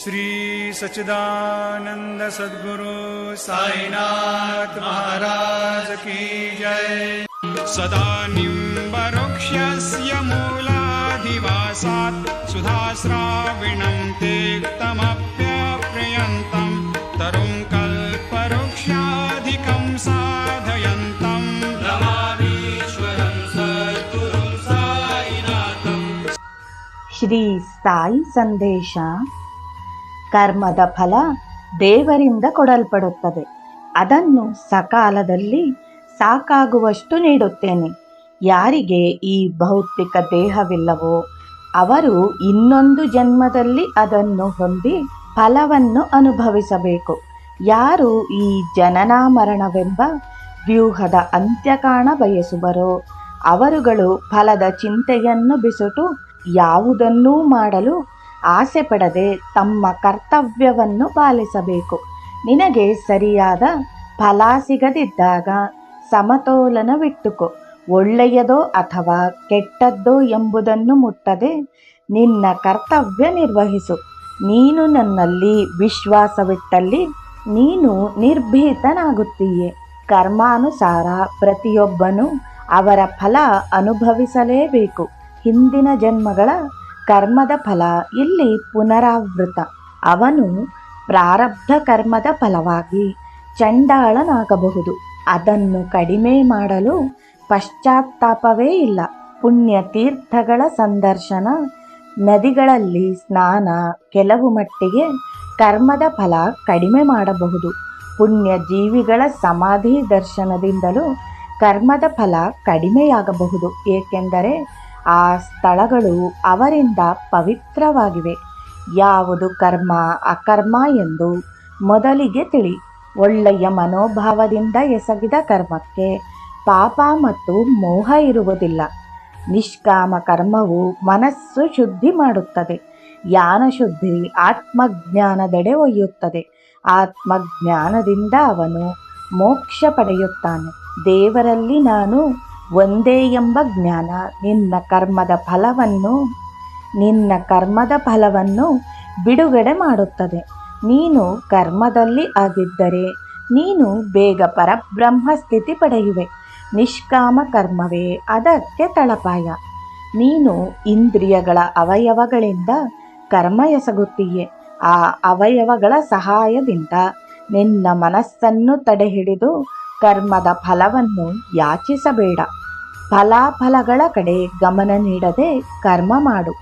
श्रीसच्चिदानन्दसद्गुरु महाराज की जय। सदा निम्बरुक्षस्य मूलाधिवासात् सुधाश्राविणम् ते तमप्यप्रयन्तम् तरुम् कल्पवृक्षाधिकम् साधयन्तम् साई सन्देशा ಕರ್ಮದ ಫಲ ದೇವರಿಂದ ಕೊಡಲ್ಪಡುತ್ತದೆ. ಅದನ್ನು ಸಕಾಲದಲ್ಲಿ ಸಾಕಾಗುವಷ್ಟು ನೀಡುತ್ತೇನೆ. ಯಾರಿಗೆ ಈ ಭೌತಿಕ ದೇಹವಿಲ್ಲವೋ ಅವರು ಇನ್ನೊಂದು ಜನ್ಮದಲ್ಲಿ ಅದನ್ನು ಹೊಂದಿ ಫಲವನ್ನು ಅನುಭವಿಸಬೇಕು. ಯಾರು ಈ ಜನನ ಮರಣವೆಂಬ ವ್ಯೂಹದ ಅಂತ್ಯ ಕಾಣ ಬಯಸುವರೋ ಅವರುಗಳು ಫಲದ ಚಿಂತೆಯನ್ನು ಬಿಸುಟು ಯಾವುದನ್ನೂ ಮಾಡಲು ಆಸೆ ಪಡದೆ ತಮ್ಮ ಕರ್ತವ್ಯವನ್ನು ಪಾಲಿಸಬೇಕು. ನಿನಗೆ ಸರಿಯಾದ ಫಲ ಸಿಗದಿದ್ದಾಗ ಸಮತೋಲನವಿಟ್ಟುಕೋ. ಒಳ್ಳೆಯದೋ ಅಥವಾ ಕೆಟ್ಟದ್ದೋ ಎಂಬುದನ್ನು ಮುಟ್ಟದೆ ನಿನ್ನ ಕರ್ತವ್ಯ ನಿರ್ವಹಿಸು. ನೀನು ನನ್ನಲ್ಲಿ ವಿಶ್ವಾಸವಿಟ್ಟಲ್ಲಿ ನೀನು ನಿರ್ಭೀತನಾಗುತ್ತೀಯೆ. ಕರ್ಮಾನುಸಾರ ಪ್ರತಿಯೊಬ್ಬನು ಅವರ ಫಲ ಅನುಭವಿಸಲೇಬೇಕು. ಹಿಂದಿನ ಜನ್ಮಗಳ ಕರ್ಮದ ಫಲ ಇಲ್ಲಿ ಪುನರಾವೃತ. ಅವನು ಪ್ರಾರಬ್ಧ ಕರ್ಮದ ಫಲವಾಗಿ ಚಂಡಾಳನಾಗಬಹುದು. ಅದನ್ನು ಕಡಿಮೆ ಮಾಡಲು ಪಶ್ಚಾತ್ತಾಪವೇ ಇಲ್ಲ. ಪುಣ್ಯ ತೀರ್ಥಗಳ ಸಂದರ್ಶನ, ನದಿಗಳಲ್ಲಿ ಸ್ನಾನ, ಕೆಲವು ಮಟ್ಟಿಗೆ ಕರ್ಮದ ಫಲ ಕಡಿಮೆ ಮಾಡಬಹುದು. ಪುಣ್ಯ ಜೀವಿಗಳ ಸಮಾಧಿ ದರ್ಶನದಿಂದಲೂ ಕರ್ಮದ ಫಲ ಕಡಿಮೆಯಾಗಬಹುದು. ಏಕೆಂದರೆ ಆ ಸ್ಥಳಗಳು ಅವರಿಂದ ಪವಿತ್ರವಾಗಿವೆ. ಯಾವುದು ಕರ್ಮ, ಅಕರ್ಮ ಎಂದು ಮೊದಲಿಗೆ ತಿಳಿ. ಒಳ್ಳೆಯ ಮನೋಭಾವದಿಂದ ಎಸಗಿದ ಕರ್ಮಕ್ಕೆ ಪಾಪ ಮತ್ತು ಮೋಹ ಇರುವುದಿಲ್ಲ. ನಿಷ್ಕಾಮ ಕರ್ಮವು ಮನಸ್ಸು ಶುದ್ಧಿ ಮಾಡುತ್ತದೆ. ಯಾನ ಶುದ್ಧಿ ಆತ್ಮಜ್ಞಾನದೆಡೆ ಒಯ್ಯುತ್ತದೆ. ಆತ್ಮಜ್ಞಾನದಿಂದ ಅವನು ಮೋಕ್ಷ ಪಡೆಯುತ್ತಾನೆ. ದೇವರಲ್ಲಿ ನಾನು ಒಂದೇ ಎಂಬ ಜ್ಞಾನ. ನಿನ್ನ ಕರ್ಮದ ಫಲವನ್ನು, ನಿನ್ನ ಕರ್ಮದ ಫಲವನ್ನು ಬಿಡುಗಡೆ ಮಾಡುತ್ತದೆ. ನೀನು ಕರ್ಮದಲ್ಲಿ ಆಗಿದ್ದರೆ, ನೀನು ಬೇಗ ಪರಬ್ರಹ್ಮ ಸ್ಥಿತಿ ಪಡೆಯುವೆ. ನಿಷ್ಕಾಮ ಕರ್ಮವೇ ಅದಕ್ಕೆ ತಳಪಾಯ. ನೀನು ಇಂದ್ರಿಯಗಳ ಅವಯವಗಳಿಂದ ಕರ್ಮ ಎಸಗುತ್ತೀಯೆ. ಆ ಅವಯವಗಳ ಸಹಾಯದಿಂದ ನಿನ್ನ ಮನಸ್ಸನ್ನು ತಡೆಹಿಡಿದು ಕರ್ಮದ ಫಲವನ್ನು ಯಾಚಿಸಬೇಡ. ಫಲಾಫಲಗಳ ಕಡೆ ಗಮನ ನೀಡದೆ ಕರ್ಮ ಮಾಡು.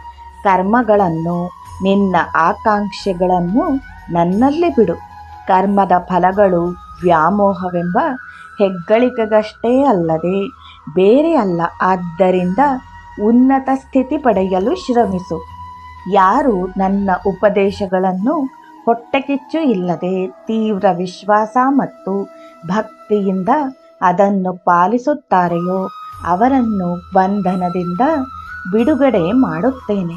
ಕರ್ಮಗಳನ್ನು, ನಿನ್ನ ಆಕಾಂಕ್ಷೆಗಳನ್ನು ನನ್ನಲ್ಲಿ ಬಿಡು. ಕರ್ಮದ ಫಲಗಳು ವ್ಯಾಮೋಹವೆಂಬ ಹೆಗ್ಗಳಿಕೆಗಷ್ಟೇ ಅಲ್ಲದೆ ಬೇರೆ ಅಲ್ಲ. ಆದ್ದರಿಂದ ಉನ್ನತ ಸ್ಥಿತಿ ಪಡೆಯಲು ಶ್ರಮಿಸು. ಯಾರು ನನ್ನ ಉಪದೇಶಗಳನ್ನು ಹೊಟ್ಟೆಕಿಚ್ಚು ಇಲ್ಲದೆ ತೀವ್ರ ವಿಶ್ವಾಸ ಮತ್ತು ಭಕ್ತಿಯಿಂದ ಅದನ್ನು ಪಾಲಿಸುತ್ತಾರೆಯೋ ಅವರನ್ನು ಬಂಧನದಿಂದ ಬಿಡುಗಡೆ ಮಾಡುತ್ತೇನೆ.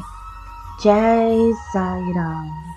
ಜೈ ಸಾಯಿರಾಮ್.